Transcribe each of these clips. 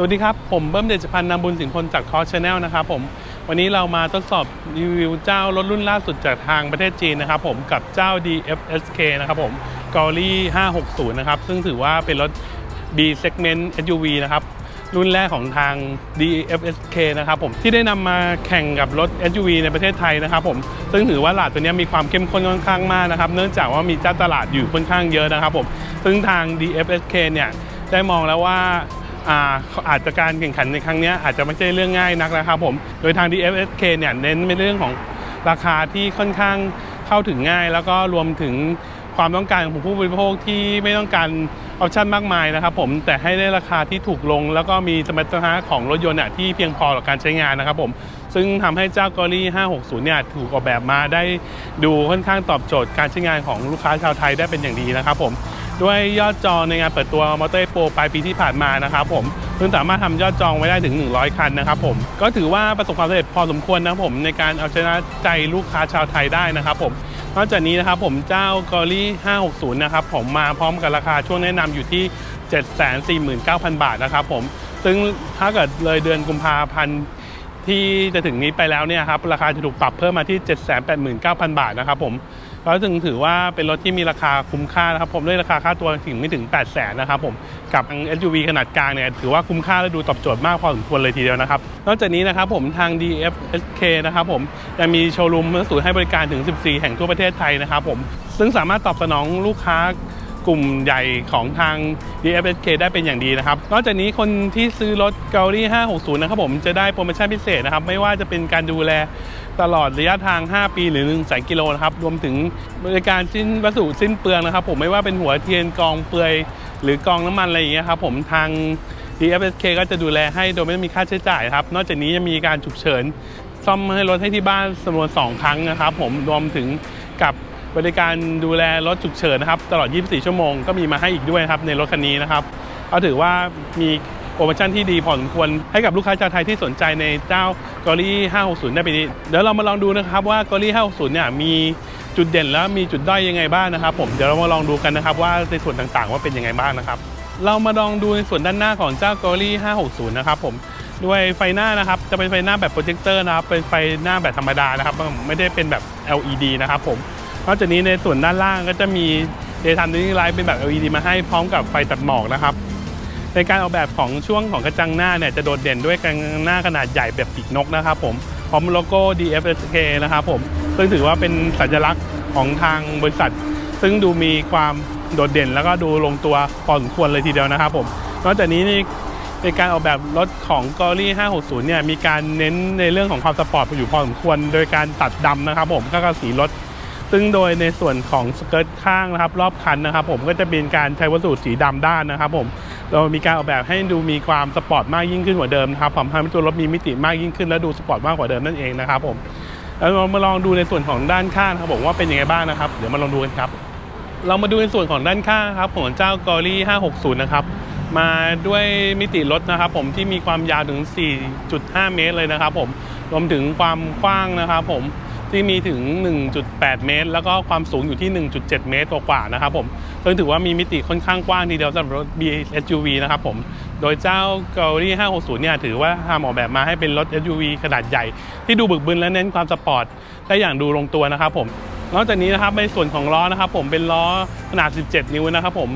สวัสดีครับ ผมเบิ้มเดชพันธ์นามบุญสิงห์พลจากทอชแนลนะครับผมวันนี้เรามาทดสอบรีวิวเจ้ารถรุ่นล่าสุดจากทางประเทศจีนนะครับผมกับเจ้า DFSK นะครับผม g o l i 560 นะครับ ซึ่งถือว่าเป็นรถ B segment SUV นะครับ รุ่นแรกของทาง DFSK นะครับผมที่ได้นำมาแข่งกับรถ SUV ในประเทศไทยนะครับผมซึ่งถือว่าตลาดตัวนี้มีความเข้มข้นค่อนข้างมากนะครับเนื่องจากว่ามีเจ้าตลาดอยู่ค่อนข้างเยอะนะครับผมซึ่งทาง DFSK เนี่ยได้มองแล้วว่า อาจจะการแข่งขันในครั้งนี้อาจจะไม่ใช่เรื่องง่ายนักนะครับผมโดยทาง DFSK เนี่ยเน้นในเรื่องของราคาที่ค่อนข้างเข้าถึงง่าย แล้วก็รวมถึงความต้องการของผู้บริโภคที่ไม่ต้องการออปชั่นมากมายนะครับผมแต่ให้ได้ราคาที่ถูกลง แล้วก็มีสมรรถนะของรถยนต์ที่เพียงพอต่อการใช้งานนะครับผมซึ่งทำให้เจ้ากอรี่560 เนี่ยถูกออกแบบมาได้ดูค่อนข้างตอบโจทย์การใช้งานของลูกค้าชาวไทยได้เป็นอย่างดีนะครับผม ด้วยยอดจองในงานเปิดตัวมอเตอร์โปรปลายปีที่ผ่านมานะครับผมเพิ่งสามารถทำยอดจองไว้ได้ถึง 100 คันนะครับผมก็ถือว่าประสบความสำเร็จพอสมควรนะครับผมในการเอาชนะใจลูกค้าชาวไทยได้นะครับผมนอกจากนี้นะครับผมเจ้ากอรี่ 560 นะครับผมมาพร้อมกับราคาช่วงแนะนำอยู่ที่ 749,000 บาทนะครับผมซึ่งถ้าเกิดเลยเดือนกุมภาพันธ์ที่จะถึงนี้ไปแล้วเนี่ยครับราคาจะถูกปรับเพิ่มมาที่ 789,000 บาทนะครับผม แล้วถึงถือว่าเป็นรถที่มีราคาคุ้มค่านะครับผมด้วยราคาค่าตัวถึงไม่ถึง 8 0 0 0 0นะครับผมกับ SUV ขนาดกลางเนี่ยถือว่าคุ้มค่าและดูตอบโจทย์มากพอสมควรเลยทีเดียวนะครับนอกจากนี้นะครับผมทาง DFSK นะครับผมยังมีโชว์รูมศูนย์ให้บริการถึง 14 แห่งทั่วประเทศไทยนะครับผมซึ่งสามารถตอบสนองลูกค้ากลุ่มใหญ่ของทาง DFSK ได้เป็นอย่างดีนะครับ นอกจากนี้คนที่ซื้อรถ g a u d i 560 นะครับผมจะได้โปรโมชั่นพิเศษนะครับ ไม่ว่าจะเป็นการดูแล ตลอดระยะทาง 5 ปีหรือ1แสนกิโลนะครับ รวมถึงบริการชิ้นวัสดุสิ้นเปลืองนะครับ ผมไม่ว่าเป็นหัวเทียนกองเปลือย หรือกองน้ำมันอะไรอย่างเงี้ยครับผมทาง DFSK ก็จะดูแลให้โดยไม่มีค่าใช้จ่ายครับ นอกจากนี้ยังมีการฉุกเฉิน ซ่อมให้รถให้ที่บ้านจำนวน 2 ครั้งนะครับ ผมรวมถึงกับบริการดูแลรถฉุกเฉินนะครับ ตลอด 24 ชั่วโมงก็มีมาให้อีกด้วยครับในรถคันนี้นะครับก็ถือว่ามี โปรโมชั่นที่ดีพอสมควรให้กับลูกค้าชาวไทยที่สนใจในเจ้ากอรี่560 ได้ไปนี้เดี๋ยวเรามาลองดูนะครับว่ากอรี่560 เนี่ยมีจุดเด่นและมีจุดด้อยยังไงบ้างนะครับ ผมเดี๋ยวเรามาลองดูกันนะครับว่าในส่วนต่างๆ ว่าเป็นยังไงบ้างนะครับ เรามาลองดูในส่วนด้านหน้าของเจ้ากอรี่560 นะครับผมด้วยไฟหน้านะครับจะเป็นไฟหน้าแบบโปรเจคเตอร์นะครับเป็นไฟหน้าแบบธรรมดานะครับ ไม่ได้เป็นแบบ LED นะครับผมนอกจากนี้ในส่วนด้านล่างก็จะมี Daytime Running Light เป็นแบบ LED มาให้พร้อมกับไฟตัดหมอกนะครับ ในการออกแบบของช่วงของกระจังหน้าเนี่ยจะโดดเด่นด้วยกระจังหน้าขนาดใหญ่แบบปีกนกนะครับผมพร้อมโลโก้ DFSK นะครับผมซึ่งถือว่าเป็นสัญลักษณ์ของทางบริษัท ซึ่งดูมีความโดดเด่นแล้วก็ดูลงตัวพอสมควรเลยทีเดียวนะครับผมนอกจากนี้นี่ในการออกแบบรถของ g o l i 560 เนี่ยมีการเน้นในเรื่องของความสปอร์ตอยู่พอสมควร โดยการตัดดำนะครับผมก็คือสีรถซึ่งโดยในส่วนของสเกิร์ตข้างนะครับ รอบคันนะครับ ผมก็จะเป็นการใช้วัสดุสีดำด้านนะครับ ผม เรามีการออกแบบให้ดูมีความสปอร์ตมากยิ่งขึ้นกว่าเดิมนะครับผมทำให้ตัวรถมีมิติมากยิ่งขึ้น และดูสปอร์ตมากกว่าเดิมนั่นเองนะครับผมแล้วเรามาลองดูในส่วนของด้านข้างครับผมว่าเป็นยังไงบ้างนะครับ เดี๋ยวมาลองดูกันครับ เรามาดูในส่วนของด้านข้างครับของเจ้า g o l i 560 นะครับมาด้วยมิติรถนะครับผมที่มีความยาวถึง 4.5 เมตรเลยนะครับผมรวมถึงความกว้างนะครับผม ที่มีถึง 1.8 เมตร แล้วก็ความสูงอยู่ที่ 1.7 เมตรกว่าๆนะครับผมซึ่งถือว่ามีมิติค่อนข้างกว้างทีเดียวสำหรับรถ BSUV นะครับผม โดยเจ้า g o l i 560 เนี่ยถือว่าทำออกแบบมาให้เป็นรถ SUV ขนาดใหญ่ ที่ดูบึกบึนและเน้นความสปอร์ตได้อย่างดูลงตัวนะครับผม นอกจากนี้นะครับในส่วนของล้อนะครับผมเป็นล้อขนาด 17 นิ้วนะครับผม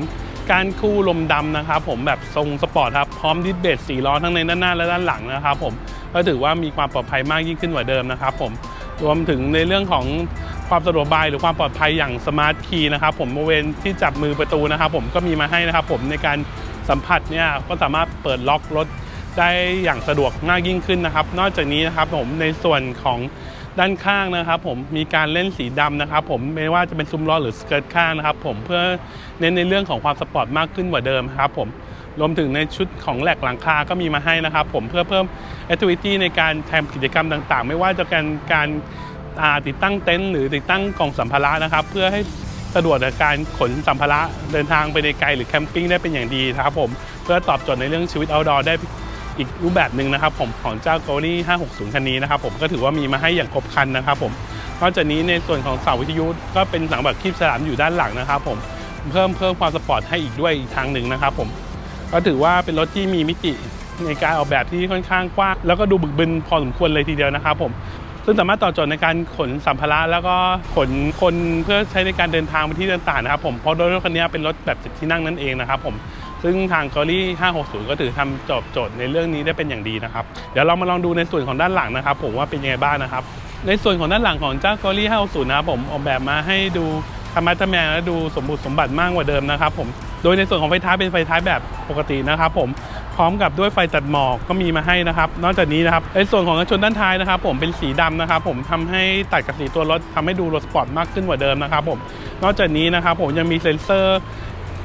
การคู่ลมดำนะครับผมแบบทรงสปอร์ตครับพร้อมดิสเบรกสีล้อทั้งในด้านหน้าและด้านหลังนะครับผมก็ถือว่ามีความปลอดภัยมากยิ่งขึ้นกว่าเดิมนะครับผม รวมถึงในเรื่องของความสะดวกสบายหรือความปลอดภัยอย่างสมาร์ทคีย์นะครับผมบริเวณที่จับมือประตูนะครับ ผมก็มีมาให้นะครับ ผมในการสัมผัสเนี่ยก็สามารถเปิดล็อกรถได้อย่างสะดวกมากยิ่งขึ้นนะครับ นอกจากนี้นะครับผมในส่วนของด้านข้างนะครับ ผมมีการเล่นสีดำนะครับ ผมไม่ว่าจะเป็นซุ้มล้อหรือสเกิร์ตข้างนะครับ ผมเพื่อเน้นในเรื่องของความสปอร์ตมากขึ้นกว่าเดิมครับ ผม รวมถึงในชุดของแหลกหลังคาก็มีมาให้นะครับผมเพื่อเพิ่มแอคทิวิตี้ในการทำกิจกรรมต่างๆ ไม่ว่าจะเป็นการาติดตั้งเต็นท์หรือติดตั้งกล่องสัมภาระนะครับ เพื่อให้สะดวกในการขนสัมภาระเดินทางไปในไกลหรือแคมปิ้งได้เป็นอย่างดีนะครับผมเพื่อตอบโจทย์ในเรื่องชีวิต outdoor ได้อีกรูปแบบหนึ่งนะครับผมของเจ้า g o l i 560 คันนี้นะครับผมก็ถือว่ามีมาให้อย่างครบครันนะครับผมนอกจากนี้ในส่วนของเสาวิทยุก็เป็นสังแบบคีบสลามอยู่ด้านหลังนะครับผมเพิ่มเพิ่มความสปอร์ตให้อีกด้วยอีกทางหนึ่งนะครับผม ก็ถือว่าเป็นรถที่มีมิติในการออกแบบที่ค่อนข้างกว้างแล้วก็ดูบึกบึนพอสมควรเลยทีเดียวนะครับผมซึ่งสามารถตอบโจทย์ในการขนสัมภาระแล้วก็ขนคนเพื่อใช้ในการเดินทางไปที่ต่างๆนะครับผมเพราะรถคันนี้เป็นรถแบบเจ็ดที่นั่งนั่นเองนะครับผมซึ่งทางกอรี่560 ก็ถือทำตอบโจทย์ในเรื่องนี้ได้เป็นอย่างดีนะครับเดี๋ยวเรามาลองดูในส่วนของด้านหลังนะครับ ผมว่าเป็นยังไงบ้างนะครับ ในส่วนของด้านหลังของเจ้ากอรี่560 นะครับผมออกแบบมาให้ดูธรรมะทแมงและดูสมบูรณ์สมบัติมากกว่าเดิมนะครับผม โดยในส่วนของไฟท้ายเป็นไฟท้ายแบบปกตินะครับผมพร้อมกับด้วยไฟตัดหมอกก็มีมาให้นะครับ นอกจากนี้นะครับในส่วนของกันชนด้านท้ายนะครับ ผมเป็นสีดำนะครับ ผมทำให้ตัดกับสีตัวรถทำให้ดูรถสปอร์ตมากขึ้นกว่าเดิมนะครับ ผมนอกจากนี้นะครับผมยังมีเซ็นเซอร์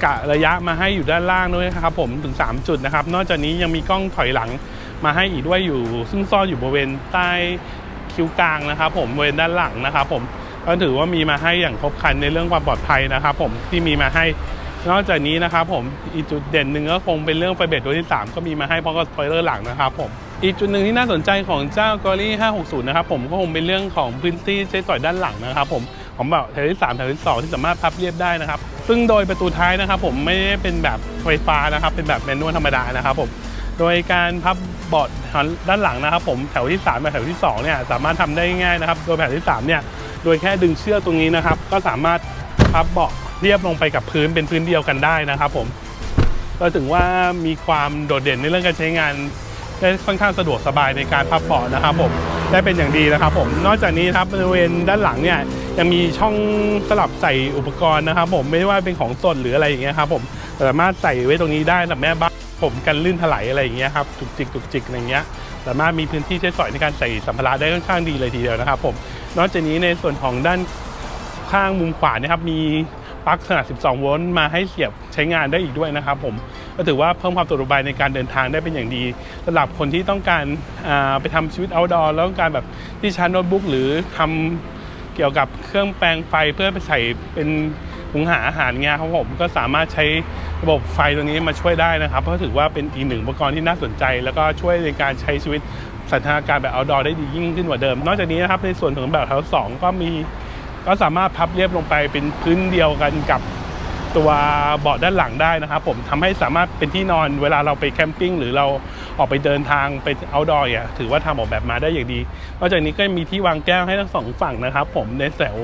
กะระยะมาให้อยู่ด้านล่างด้วยนะครับผมถึง 3 จุดนะครับ นอกจากนี้ยังมีกล้องถอยหลังมาให้อีกด้วยอยู่ ซึ่งซ่อนอยู่บริเวณใต้คิ้วกลางนะครับ ผมบริเวณด้านหลังนะครับ ผมก็ถือว่ามีมาให้อย่างครบครันในเรื่องความปลอดภัยนะครับ ผมที่มีมาให้ นอกจากนี้นะครับผมอีกจุดเด่นหนึ่งก็คงเป็นเรื่องไฟเบรตัวที่ 3 ก็มีมาให้เพราะก็สปอยเลอร์หลังนะครับผมอีกจุดหนึ่งที่น่าสนใจของเจ้ากอรี่560 นะครับผมก็คงเป็นเรื่องของพื้นที่ใช้สอยด้านหลังนะครับผมของแบบแถวที่3แถวที่2ที่สามารถพับเรียบได้นะครับ ซึ่งโดยประตูท้ายนะครับผมไม่ได้เป็นแบบไฟฟ้านะครับ เป็นแบบแมนนวลธรรมดานะครับผมโดยการพับเบาะด้านหลังนะครับ ผมแถวที่3กับแถวที่2เนี่ยสามารถทำได้ง่ายนะครับ โดยแถวที่3เนี่ยโดยแค่ดึงเชือกตรงนี้นะครับ ก็สามารถพับเบาะ เรียบลงไปกับพื้นเป็นพื้นเดียวกันได้นะครับผมก็ถึงว่ามีความโดดเด่นในเรื่องการใช้งานได้ค่อนข้างสะดวกสบายในการพับเบาะนะครับผมได้เป็นอย่างดีนะครับผมนอกจากนี้ครับบริเวณด้านหลังเนี่ยยังมีช่องสลับใส่อุปกรณ์นะครับ ผมไม่ว่าเป็นของสดหรืออะไรอย่างเงี้ยครับผมสามารถใส่ไว้ตรงนี้ได้สำหรับแม่บ้านผมกันลื่นถลายอะไรอย่างเงี้ยครับจุกจิกจุกจิกอะไรเงี้ยสามารถมีพื้นที่ใช้สอยในการใส่สัมภาระได้ค่อนข้างดีเลยทีเดียวนะครับผมนอกจากนี้ในส่วนของด้านข้างมุมขวานะครับมี ปลั๊กขนาด 12 โวลต์มาให้เสียบใช้งานได้อีกด้วยนะครับผมก็ถือว่าเพิ่มความสะดวกสบายในการเดินทางได้เป็นอย่างดีสำหรับคนที่ต้องการไปทำชีวิต outdoor แล้วต้องการแบบที่ชาร์จโน้ตบุ๊กหรือทำเกี่ยวกับเครื่องแปลงไฟเพื่อไปใส่เป็นหุงหาอาหารเงี้ยครับผมก็สามารถใช้ระบบไฟตัวนี้มาช่วยได้นะครับเพราะถือว่าเป็นอีกหนึ่งอุปกรณ์ที่น่าสนใจ แล้วก็ช่วยในการใช้ชีวิตสถานการณ์แบบ outdoor ได้ดียิ่งขึ้นกว่าเดิม นอกจากนี้นะครับในส่วนของแบบแถวสองก็มี ก็สามารถพับเรียบลงไปเป็นพื้นเดียวกันกับตัวเบาะด้านหลังได้นะครับผมทำให้สามารถเป็นที่นอนเวลาเราไปแคมปิ้งหรือเราออกไปเดินทางไปเอาดอยอะถือว่าทำออกแบบมาได้อย่างดีนอกจากนี้ก็มีที่วางแก้วให้ทั้งสองฝั่งนะครับ ผมในแถว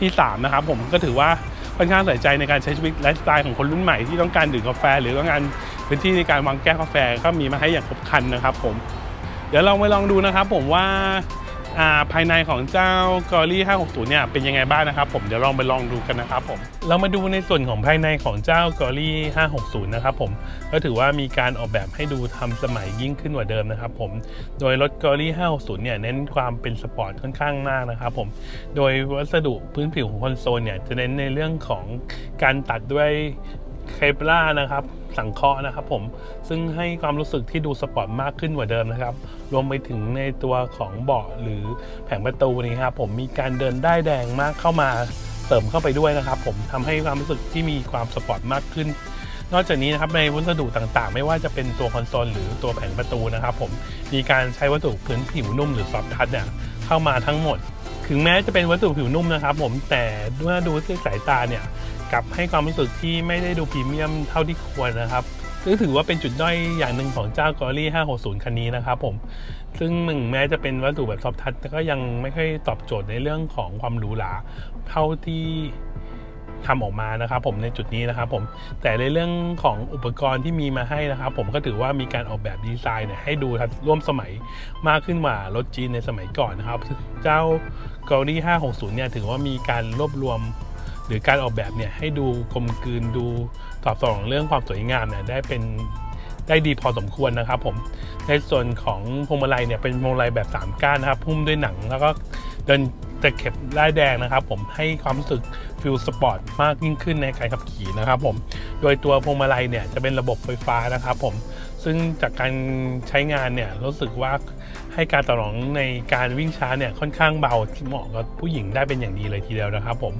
ที่ 3 นะครับ ผมก็ถือว่าค่อนข้างใส่ใจในการใช้ชีวิตไลฟ์สไตล์ของคนรุ่นใหม่ที่ต้องการดื่มกาแฟ หรือต้องการพื้นที่ในการวางแก้วกาแฟก็มีมาให้อย่างครบครันนะครับ ผม เดี๋ยวเราไปลองดูนะครับ ผมว่า ภายในของเจ้ากอรี่560 เนี่ยเป็นยังไงบ้างนะครับผมเดี๋ยวลองไปลองดูกันนะครับผมเรามาดูในส่วนของภายในของเจ้ากอรี่560 นะครับผมก็ถือว่ามีการออกแบบให้ดูทำสมัยยิ่งขึ้นกว่าเดิมนะครับผมโดยรถกอรี่560 เนี่ยเน้นความเป็นสปอร์ตค่อนข้างมากนะครับผมโดยวัสดุพื้นผิวของคอนโซลเนี่ยจะเน้นในเรื่องของการตัดด้วย เคปล่านะครับ สังเคราะห์นะครับผม ซึ่งให้ความรู้สึกที่ดูสปอร์ตมากขึ้นกว่าเดิมนะครับ รวมไปถึงในตัวของเบาะหรือแผงประตูนี้ครับผมมีการเดินได้แดงมากเข้ามาเสริมเข้าไปด้วยนะครับ ผมทำให้ความรู้สึกที่มีความสปอร์ตมากขึ้น นอกจากนี้นะครับในวัสดุต่างๆ ไม่ว่าจะเป็นตัวคอนโซลหรือตัวแผงประตูนะครับ ผมมีการใช้วัสดุพื้นผิวนุ่มหรือซอฟท์ทัชเนี่ยเข้ามาทั้งหมด ถึงแม้จะเป็นวัสดุผิวนุ่มนะครับ ผมแต่เมื่อดูด้วยสายตาเนี่ย กลับให้ความรู้สึกที่ไม่ได้ดูพรีเมียมเท่าที่ควรนะครับซึ่งถือว่าเป็นจุดด้อยอย่างหนึ่งของเจ้ากอรี่560 คันนี้นะครับผม ซึ่งหนึ่งแม้จะเป็นวัสดุแบบซอฟทัชแต่ก็ยังไม่ค่อยตอบโจทย์ในเรื่องของความหรูหราเท่าที่ทำออกมานะครับผมในจุดนี้นะครับผม แต่ในเรื่องของอุปกรณ์ที่มีมาให้นะครับผมก็ถือว่ามีการออกแบบดีไซน์เนี่ยให้ดูทันร่วมสมัยมากขึ้นกว่ารถจีนในสมัยก่อนนะครับ เจ้ากอรี่560 เนี่ยถือว่ามีการรวบรวม หรือการออกแบบเนี่ยให้ดูกลมกลืนดูตอบสนองเรื่องความสวยงามเนี่ยได้เป็นได้ดีพอสมควรนะครับผมในส่วนของพวงมาลัยเนี่ยเป็นพวงมาลัยแบบ 3 ก้านนะครับหุ้มด้วยหนังแล้วก็เดินตะเข็บลายแดงนะครับ ผมให้ความรู้สึกฟิลสปอร์ตมากยิ่งขึ้นในการขับขี่นะครับผมโดยตัวพวงมาลัยเนี่ยจะเป็นระบบไฟฟ้านะครับผมซึ่งจากการใช้งานเนี่ยรู้สึกว่าให้การตอบสนองในการวิ่งช้าเนี่ยค่อนข้างเบาเหมาะกับผู้หญิงได้เป็นอย่างดีเลยทีเดียวนะครับผม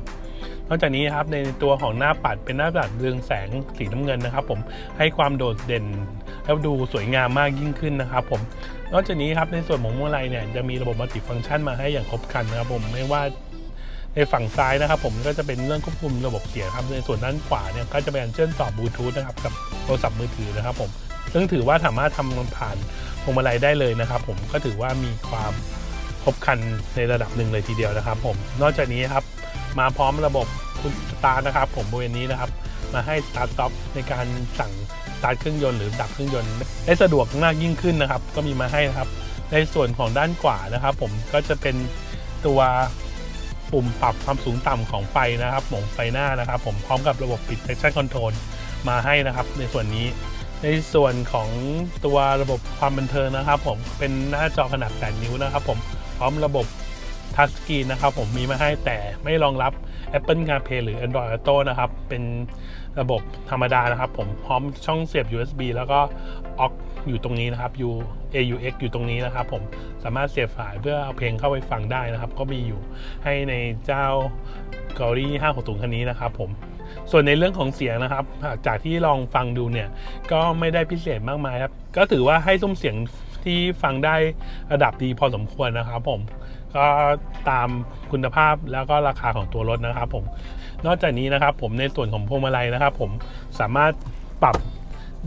นอกจากนี้ครับในตัวของหน้าปัดเป็นหน้าปัดเรืองแสงสีน้ำเงินนะครับ ผมให้ความโดดเด่นแล้วดูสวยงามมากยิ่งขึ้นนะครับผมนอกจากนี้ครับในส่วนของมวลไลเนี่ยจะมีระบบมัลติฟังก์ชันมาให้อย่างครบครันนะครับผมไม่ว่าในฝั่งซ้ายนะครับผมก็จะเป็นเรื่องควบคุมระบบเสียงครับในส่วนด้านขวาเนี่ยก็จะเป็นการเชื่อมต่อบลูทูธนะครับกับโทรศัพท์มือถือนะครับผมซึ่งถือว่าสามารถทำผ่านพวงมาลัยได้เลยนะครับ ผมก็ถือว่ามีความครบครันในระดับหนึ่งเลยทีเดียวนะครับ ผมนอกจากนี้ครับ มาพร้อมระบบคุณสตาร์นะครับ ผมบริเวณนี้นะครับ มาให้สตาร์ทต็อปในการสั่งสตาร์ทเครื่องยนต์หรือดับเครื่องยนต์ได้สะดวกมากยิ่งขึ้นนะครับ ก็มีมาให้นะครับ ในส่วนของด้านขวานะครับ ผมก็จะเป็นตัวปุ่มปรับความสูงต่ำของไฟนะครับผมไฟหน้านะครับ ผมพร้อมกับระบบปิด traction control มาให้นะครับ ในส่วนนี้ ในส่วนของตัวระบบความบันเทิงนะครับ ผมเป็นหน้าจอขนาด8นิ้วนะครับ ผมพร้อมระบบ ทัชสกรีนนะครับผมมีมาให้แต่ไม่รองรับ Apple CarPlay หรือ Android Auto นะครับ เป็นระบบธรรมดานะครับ ผมพร้อมช่องเสียบ USB แล้วก็ aux อยู่ตรงนี้นะครับ U AUX อยู่ตรงนี้นะครับผมสามารถเสียบสายเพื่อเอาเพลงเข้าไปฟังได้นะครับ ก็มีอยู่ให้ในเจ้า g a u d i 560คันนี้นะครับผมส่วนในเรื่องของเสียงนะครับ จากที่ลองฟังดูเนี่ย ก็ไม่ได้พิเศษมากมายครับ ก็ถือว่าให้ซุ้มเสียง ที่ฟังได้ระดับดีพอสมควรนะครับผมก็ตามคุณภาพแล้วก็ราคาของตัวรถนะครับผมนอกจากนี้นะครับผมในส่วนของพวงมาลัยนะครับ ผมสามารถปรับ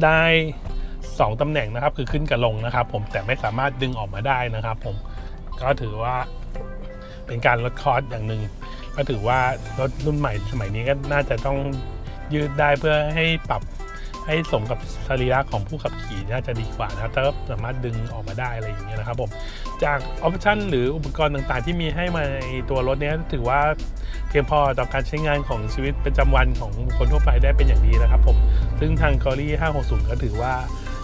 ได้ 2 ตำแหน่งนะครับ คือขึ้นกับลงนะครับ ผมแต่ไม่สามารถดึงออกมาได้นะครับ ผมก็ถือว่าเป็นการลดคอสอย่างหนึ่งก็ถือว่ารถรุ่นใหม่สมัยนี้ก็น่าจะต้องยืดได้เพื่อให้ปรับ ให้สมกับสรีระของผู้ขับขี่น่าจะดีกว่านะครับถ้าสามารถดึงออกมาได้อะไรอย่างเงี้ยนะครับผมจากออปชันหรืออุปกรณ์ต่างๆ ที่มีให้มาในตัวรถเนี้ยถือว่าเพียงพอต่อการใช้งานของชีวิตประจำวันของคคลทั่วไปได้เป็นอย่างดีนะครับผมซึ่งทาง g o r y 560 ก็ถือว่า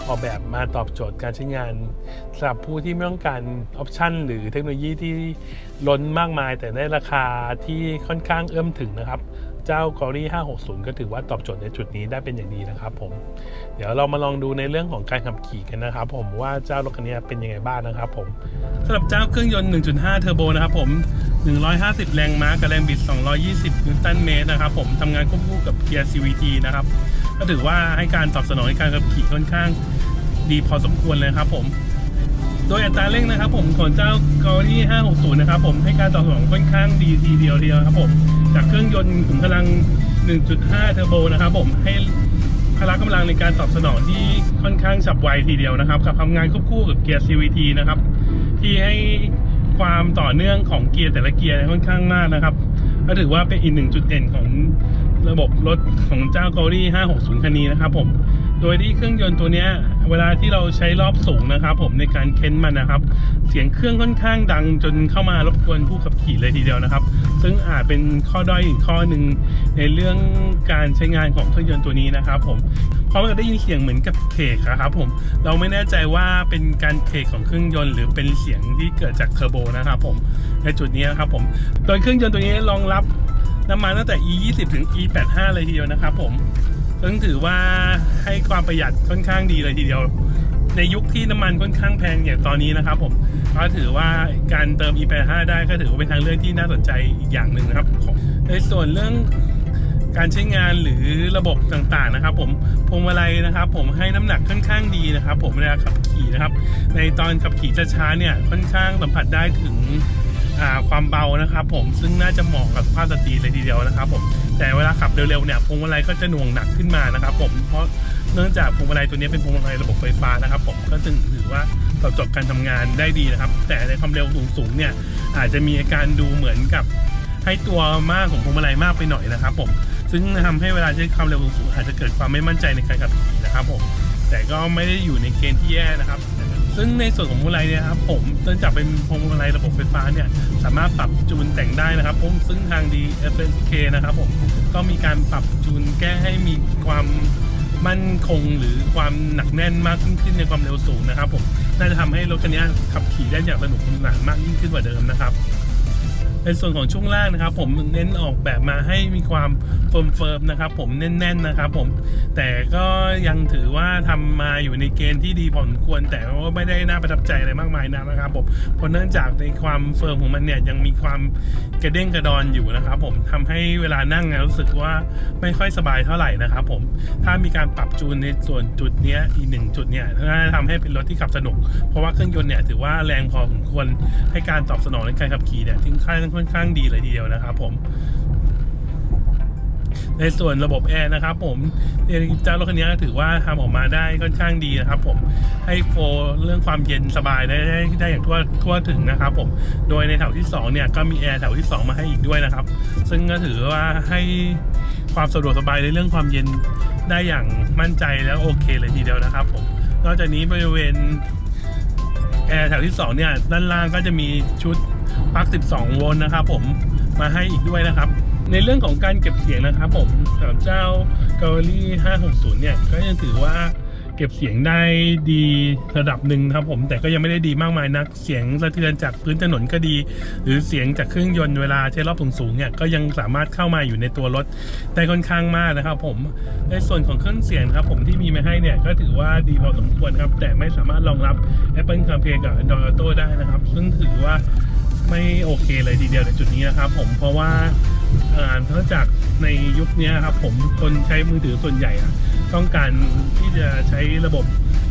ออกแบบมาตอบโจทย์การใช้งานสำหรับผู้ที่ไม่ต้องการออปชันหรือเทคโนโลยีที่ล้นมากมาย แต่ได้ราคาที่ค่อนข้างเอื้อมถึงนะครับ เจ้า g o r y 560 ก็ถือว่าตอบโจทย์ในจุดนี้ได้เป็นอย่างดีนะครับผม เดี๋ยวเรามาลองดูในเรื่องของการขับขี่กันนะครับผมว่าเจ้ารถคันนี้เป็นยังไงบ้างนะครับผมสำหรับเจ้าเครื่องยนต์ 1.5 เทอร์โบนะครับผม 150 แรงม้ากับแรงบิด 220 นิวตันเมตรนะครับผมทำงานควบคู่กับเกียร์ CVT นะครับก็ถือว่าให้การตอบสนองในการขับขี่ค่อนข้างดีพอสมควรเลยครับผม โดยอัตราเร่งนะครับ ผมของเจ้า g o r y 560 นะครับ ผมให้การตอบสนองค่อนข้างดีทีเดียวเดียวครับผมจากเครื่องยนต์ขุมพลัง 1.5 เทอร์โบนะครับ ผมให้พละกำลังในการตอบสนองที่ค่อนข้างฉับไวทีเดียวนะครับ กับทำงานควบคู่กับเกียร์ CVT นะครับ ที่ให้ความต่อเนื่องของเกียร์แต่ละเกียร์ค่อนข้างมากนะครับก็ถือว่าเป็นอีกหนึ่งจุดเด่นของระบบรถของเจ้า g o r y 560 คันนี้นะครับผม โดยที่เครื่องยนต์ตัวนี้ เวลาที่เราใช้รอบสูงนะครับผมในการเค้นมันนะครับ เสียงเครื่องค่อนข้างดังจนเข้ามารบกวนผู้ขับขี่เลยทีเดียวนะครับ ซึ่งอาจเป็นข้อด้อยอีกข้อหนึ่งในเรื่องการใช้งานของเครื่องยนต์ตัวนี้นะครับ ผมเพราะมันจะได้ยินเสียงเหมือนกับเคกอะครับผมเราไม่แน่ใจว่าเป็นการเคกของเครื่องยนต์หรือเป็นเสียงที่เกิดจากเทอร์โบนะครับผมในจุดนี้นะครับผมโดยเครื่องยนต์ตัวนี้รองรับน้ำมันตั้งแต่ E 2 0 ถึง E 8 5 เลยทีเดียวนะครับผม ซึ่งถือว่าให้ความประหยัดค่อนข้างดีเลยทีเดียว ในยุคที่น้ำมันค่อนข้างแพงอย่างตอนนี้นะครับผมก็ถือว่าการเติม E85 ได้ก็ถือว่าเป็นทางเลือกที่น่าสนใจอีกอย่างหนึ่งนะครับ ในส่วนเรื่องการใช้งานหรือระบบต่างๆนะครับ ผมพวงมาลัยนะครับ ผมให้น้ำหนักค่อนข้างดีนะครับ ผมเวลาขับขี่นะครับ ในตอนขับขี่ช้าๆเนี่ยค่อนข้างสัมผัสได้ถึง ความเบานะครับผมซึ่งน่าจะเหมาะกับสภาพสตรีเลยทีเดียวนะครับผมแต่เวลาขับเร็วๆเนี่ยพวงมาลัยก็จะหน่วงหนักขึ้นมานะครับผมเพราะเนื่องจากพวงมาลัยตัวนี้เป็นพวงมาลัยระบบไฟฟ้านะครับ ผมก็ถึงถือว่าตอบโจทย์การทำงานได้ดีนะครับ แต่ในความเร็วสูงๆเนี่ยอาจจะมีอาการดูเหมือนกับให้ตัวมากของพวงมาลัยมากไปหน่อยนะครับ ผมซึ่งทำให้เวลาใช้ความเร็วสูงๆอาจจะเกิดความไม่มั่นใจในการขับขี่นะครับผมแต่ก็ไม่ได้อยู่ในเกณฑ์ที่แย่นะครับ ซึ่งในส่วนของพวงมาลัยเนี่ยครับผมเนื่องจากเป็นพวงมาลัยระบบไฟฟ้าเนี่ยสามารถปรับจูนแต่งได้นะครับผมซึ่งทาง DFSK นะครับผมก็มีการปรับจูนแก้ให้มีความมั่นคงหรือความหนักแน่นมากขึ้นในความเร็วสูงนะครับผมน่าจะทำให้รถคันนี้ขับขี่ได้อย่างสนุกสนานมากยิ่งขึ้นกว่าเดิมนะครับ ในส่วนของช่วงล่างนะครับ ผมเน้นออกแบบมาให้มีความเฟิร์มๆนะครับ ผมแน่นๆนะครับ ผมแต่ก็ยังถือว่าทำมาอยู่ในเกณฑ์ที่ดีพอสมควร แต่ว่าไม่ได้น่าประทับใจอะไรมากมายนักนะครับผมเพราะเนื่องจากในความเฟิร์มของมันเนี่ยยังมีความกระเด้งกระดอนอยู่นะครับ ผมทำให้เวลานั่งเนี่ยรู้สึกว่าไม่ค่อยสบายเท่าไหร่นะครับผมถ้ามีการปรับจูนในส่วนจุดนี้อีกหนึ่งจุดเนี่ยน่าจะทำให้เป็นรถที่ขับสนุก เพราะว่าเครื่องยนต์เนี่ยถือว่าแรงพอสมควรให้การตอบสนองในการขับขี่เนี่ยถึงขั้นค่อนข้างดีเลยทีเดียวนะครับผม ในส่วนระบบแอร์นะครับผมเจ้ารถคันนี้ถือว่าทำออกมาได้ค่อนข้างดีนะครับ ผมให้โฟล์เรื่องความเย็นสบายได้ได้ได้อย่างทั่วทั่วถึงนะครับ ผมโดยในแถวที่2เนี่ยก็มีแอร์แถวที่ 2 มาให้อีกด้วยนะครับ ซึ่งก็ถือว่าให้ความสะดวกสบายในเรื่องความเย็นได้อย่างมั่นใจแล้วโอเคเลยทีเดียวนะครับผมนอกจากนี้บริเวณแอร์แถวที่2เนี่ยด้านล่างก็จะมีชุด ปลั๊ก 12 โวลต์นะครับผมมาให้อีกด้วยนะครับ ในเรื่องของการเก็บเสียงนะครับผมสำหรับเจ้า g a l l y 560 เนี่ย ก็ยังถือว่าเก็บเสียงได้ดีระดับหนึ่งครับผมแต่ก็ยังไม่ได้ดีมากมายนัก เสียงสะเทือนจากพื้นถนนก็ดี หรือเสียงจากเครื่องยนต์เวลาใช้รอบสูงๆเนี่ยก็ยังสามารถเข้ามาอยู่ในตัวรถได้ค่อนข้างมากนะครับ ผมในส่วนของเครื่องเสียงครับผมที่มีมาให้เนี่ยก็ถือว่าดีพอสมควรครับ แต่ไม่สามารถรองรับ Apple CarPlay กับ Android Auto ได้นะครับ ซึ่งถือว่า ไม่โอเคเลยทีเดียวในจุดนี้นะครับ ผมเพราะว่าอ่าเนื่องจากในยุคนี้ครับผมคนใช้มือถือส่วนใหญ่อะต้องการที่จะใช้ระบบ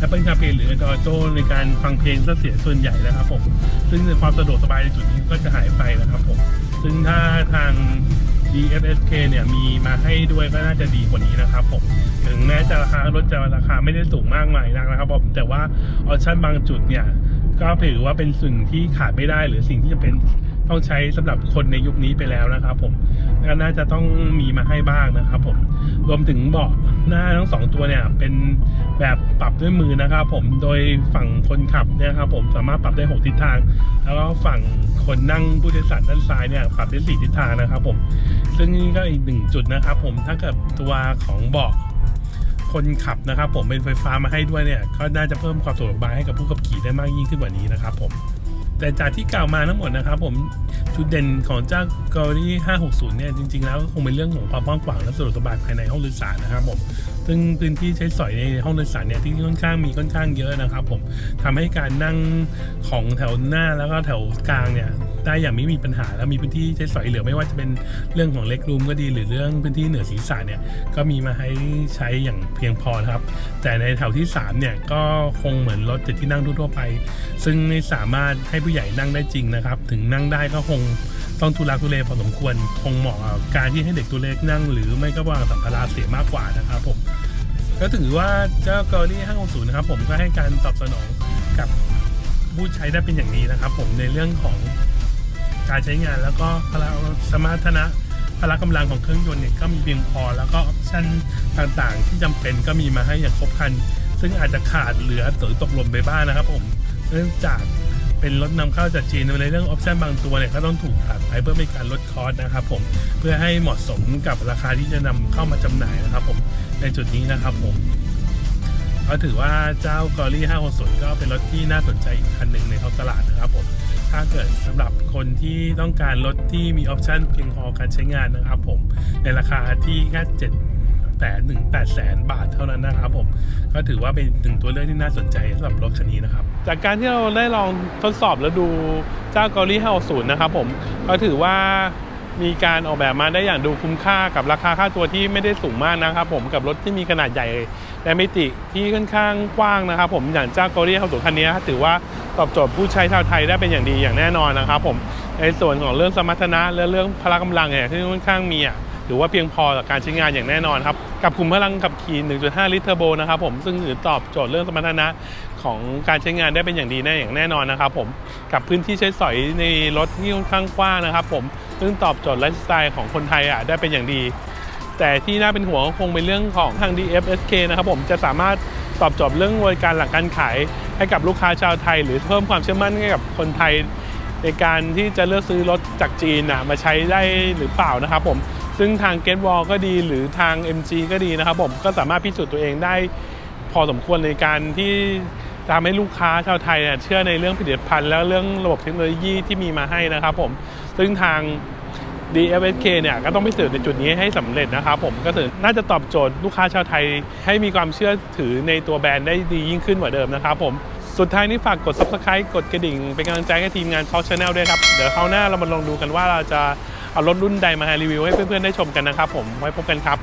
Apple CarPlay หรือ Android Auto ในการฟังเพลงซะเสียส่วนใหญ่นะครับผมซึ่งความสะดวกสบายในจุดนี้ก็จะหายไปนะครับผมซึ่งถ้าทาง DFSK เนี่ยมีมาให้ด้วยก็น่าจะดีกว่านี้นะครับผมถึงแม้จะราคารถจะราคาไม่ได้สูงมากมายนักนะครับผมแต่ว่าออปชั่นบางจุดเนี่ย ก็ถือว่าเป็นสิ่งที่ขาดไม่ได้ หรือสิ่งที่จะเป็นต้องใช้สำหรับคนในยุคนี้ไปแล้วนะครับ ผมก็น่าจะต้องมีมาให้บ้างนะครับ ผมรวมถึงเบาะหน้าทั้งสองตัวเนี่ยเป็นแบบปรับด้วยมือนะครับ ผมโดยฝั่งคนขับเนี่ยครับ ผมสามารถปรับได้6ทิศทาง แล้วก็ฝั่งคนนั่งผู้โดยสารด้านซ้ายเนี่ยปรับได้4ทิศทางนะครับ ผม ซึ่งนี่ก็อีกหนึ่งจุดนะครับ ผมถ้าเกิดตัวของเบาะ คนขับนะครับ ผมเป็นไฟฟ้ามาให้ด้วยเนี่ยก็น่าจะเพิ่มความสะดวกสบายให้กับผู้ขับขี่ได้มากยิ่งขึ้นกว่านี้นะครับผมแต่จากที่กล่าวมาทั้งหมดนะครับผมจุดเด่นของเจ้า g a l l y 560 เนี่ยจริงๆแล้วก็คงเป็นเรื่องของความกว้างขวางและสะดวกสบายภายในห้องโดยสารนะครับผมซึ่งพื้นที่ใช้สอยในห้องโดยสารเนี่ยที่ค่อนข้างมีค่อนข้างเยอะนะครับผมทำให้การนั่งของแถวหน้าแล้วก็แถวกลางเนี่ยได้อย่างไม่มีปัญหาและมีพื้นที่ใช้สอยเหลือไม่ว่าจะเป็นเรื่องของเล็กรูมก็ดีหรือเรื่องพื้นที่เหนือศีรษะเนี่ยก็มีมาให้ใช้อย่างเพียงพอครับ แต่ในแถวที่3เนี่ยก็คงเหมือนรถจุดที่นั่งทั่วไป ซึ่งไม่สามารถให้ผู้ใหญ่นั่งได้จริงนะครับ ถึงนั่งได้ก็คง ต้องทุลักทุเลพอสมควรคงเหมาะกับการที่ให้เด็กตัวเล็กนั่ง หรือไม่ก็วางสัมภาระเสียมากกว่านะครับผมก็ถือว่าเจ้ากอรี่560นะครับผมก็ให้การตอบสนองกับผู้ใช้ได้เป็นอย่างดีนะครับ ผมในเรื่องของการใช้งานแล้วก็พละสมรรถนะพละกำลังของเครื่องยนต์เนี่ยก็มีเพียงพอ แล้วก็ออปชั่นต่างๆ ที่จำเป็นก็มีมาให้อย่างครบครัน ซึ่งอาจจะขาดเหลือหรือตกหล่นไปบ้างนะครับ ผมเนื่องจาก เป็นรถนำเข้าจากจีนในเรื่องออปชั่นบางตัวเนี่ยก็ต้องถูกตัดไปเพื่อเป็นการลดคอสนะครับผมเพื่อให้เหมาะสมกับราคาที่จะนำเข้ามาจำหน่ายนะครับผมในจุดนี้นะครับผมก็ถือว่าเจ้ากอรี่560ก็เป็นรถที่น่าสนใจอีกคันหนึ่งในท้องตลาดนะครับผมถ้าเกิดสำหรับคนที่ต้องการรถที่มีออปชั่นเพียงพอการใช้งานนะครับผมในราคาที่แค่7 แต่ถึง8แสนบาทเท่านั้นนะครับผม ก็ถือว่าเป็นหนึ่งตัวเลือกที่น่าสนใจสำหรับรถคันนี้นะครับ จากการที่เราได้ลองทดสอบแล้วดูเจ้า g o l l y 560นนะครับผมก็ถือว่ามีการออกแบบมาได้อย่างดูคุ้มค่ากับราคาค่าตัวที่ไม่ได้สูงมากนะครับผมกับรถที่มีขนาดใหญ่และมิติที่ค่อนข้างกว้างนะครับ ผมอย่างเจ้า g o l l y 560คันนี้ถือว่าตอบโจทย์ผู้ใช้ชาวไทยได้เป็นอย่างดีอย่างแน่นอนนะครับ ผมในส่วนของเรื่องสมรรถนะและเรื่องพละกำลังเนี่ยที่ค่อนข้างมีอะ ถือว่าเพียงพอต่อการใช้งานอย่างแน่นอนครับ กับขุมพลังขับขี่ 1.5 ลิตรเทอร์โบนะครับผมซึ่งถือตอบโจทย์เรื่องสมรรถนะของการใช้งานได้เป็นอย่างดีแน่อย่างแน่นอนนะครับผมกับพื้นที่ใช้สอยในรถที่ค่อนข้างกว้างนะครับผมซึ่งตอบโจทย์ไลฟ์สไตล์ของคนไทยอะได้เป็นอย่างดี แต่ที่น่าเป็นห่วงก็คงเป็นเรื่องของทาง DFSK นะครับผมจะสามารถตอบโจทย์เรื่องบริการหลังการขายให้กับลูกค้าชาวไทย หรือเพิ่มความเชื่อมั่นให้กับคนไทยในการที่จะเลือกซื้อรถจากจีนนะมาใช้ได้หรือเปล่านะครับผม ซึ่งทาง g a t w a l l ก็ดีหรือทาง MG ก็ดีนะครับผมก็สามารถพิสูจน์ตัวเองได้พอสมควรในการที่ทำให้ลูกค้าชาวไทยเนี่ยเชื่อในเรื่องผลิตภัณฑ์ แล้วเรื่องระบบเทคโนโลยีที่มีมาให้นะครับผมซึ่งทาง DFSK เนี่ยก็ต้องพิสูจน์ในจุดนี้ให้สำเร็จนะครับผมก็ถือน่าจะตอบโจทย์ลูกค้าชาวไทย ให้มีความเชื่อถือในตัวแบรนด์ได้ดียิ่งขึ้นกว่าเดิมนะครับผมสุดท้ายนี้ฝากกด subscribe กดกระดิ่ง เป็นกำลังใจให้ทีมงาน Talk Channel ด้วยครับ เดี๋ยวคราวหน้าเรามาลองดูกันว่าเราจะ เอารถรุ่นใดมาให้รีวิวให้เพื่อนๆได้ชมกันนะครับผมไว้พบกันครับ